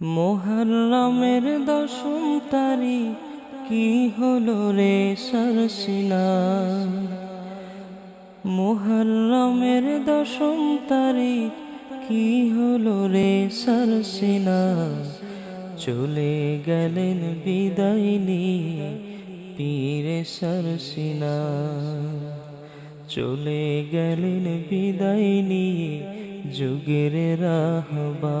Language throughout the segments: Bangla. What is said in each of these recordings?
মোহরমের দশম তারিখ কি হলো রে সরসিনা মোহরমের দশম তারিখ কি হলো রে সরসিনা চলে গেলেন বিদায় নিয়ে পীরে সরসিনা চলে গেলেন বিদায় নিয়ে যুগের রাহবা।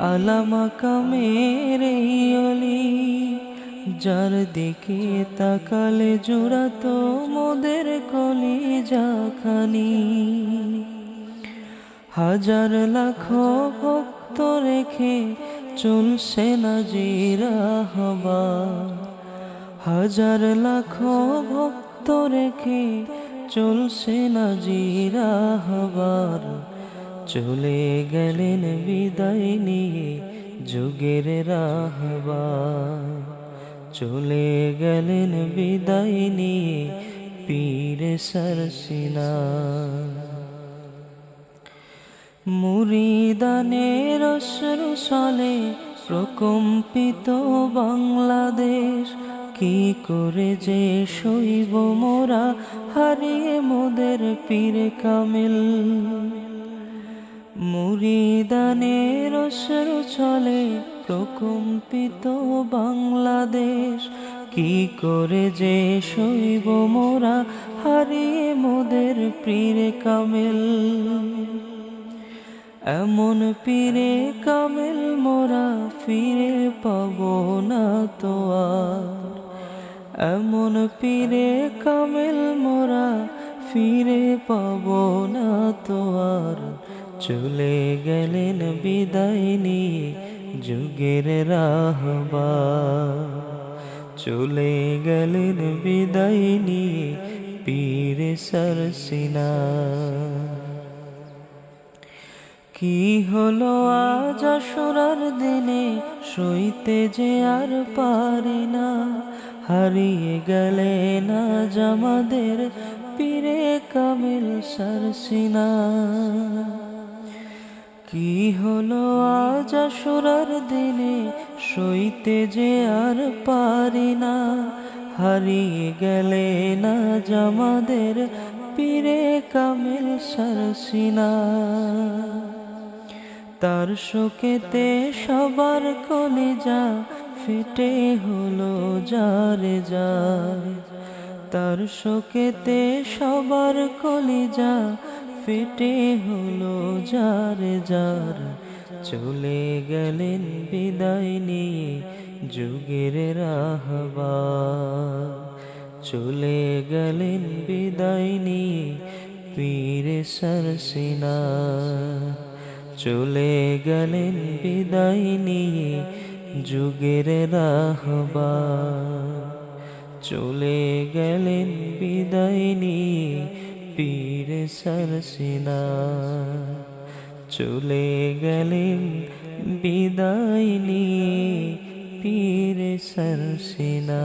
আলামা কামের এই অলি, যার দিকে তাকালে জোড়াতো মোদের কলি যাখানি হাজার লাখ ভক্ত রেখে চলছে না জিরা হবা হাজার লাখ ভক্ত রেখে চলছে না জিরা হবার চলে গেলেন বিদায় নিয়ে যুগের রাহবা। চলে গেলেন বিদায় নিয়ে পীরে সরসিনা। মুরিদানের অশ্রু চলে প্রকম্পিত বাংলাদেশ, কি করে যে শৈব মোরা, হারিয়ে মোদের পীর কামিল। মুরিদানের অশ্রু চলে প্রকম্পিত বাংলাদেশ। কি করে যে শৈব মোরা হারিয়ে মোদের পীরে কামিল। এমন পীরে কামেল মোরা ফিরে পাব না তো আর। এমন পীরে কামেল মোরা ফিরে পাব না তো আর। চলে গেলেন বিদায় নিয়ে যুগের রাহবা। চলে গেলেন বিদায় নিয়ে পীরে সরসিনা কি হলো আজ আসরার দিনে, সইতে যে আর পারি না। হারিয়ে গেলে না জামাদের পীরে কামিল সারসিনা কি হলো আজ আসরার দিনে? সইতে যে আর পারি না। হারিয়ে গেলে না জামাদের পীরে কামিল সারসিনা। তার শোকেতে সবার কলে কলিজা ফেটে হলো যারে যায়। তার শোকেতে সবার কলিজা ফেটে হলো যারে যার। চলে গেলেন বিদায় নিয়ে যুগের রাহবা চলে গেলেন বিদায় নিয়ে পীরে সরসিনা চলে গেলেন বিদায় নিয়ে যুগের রাহবা চলে গেলেন বিদায় নিয়ে সরসিনা চলে গেলেন বিদায় নিয়ে পীর সরসিনা।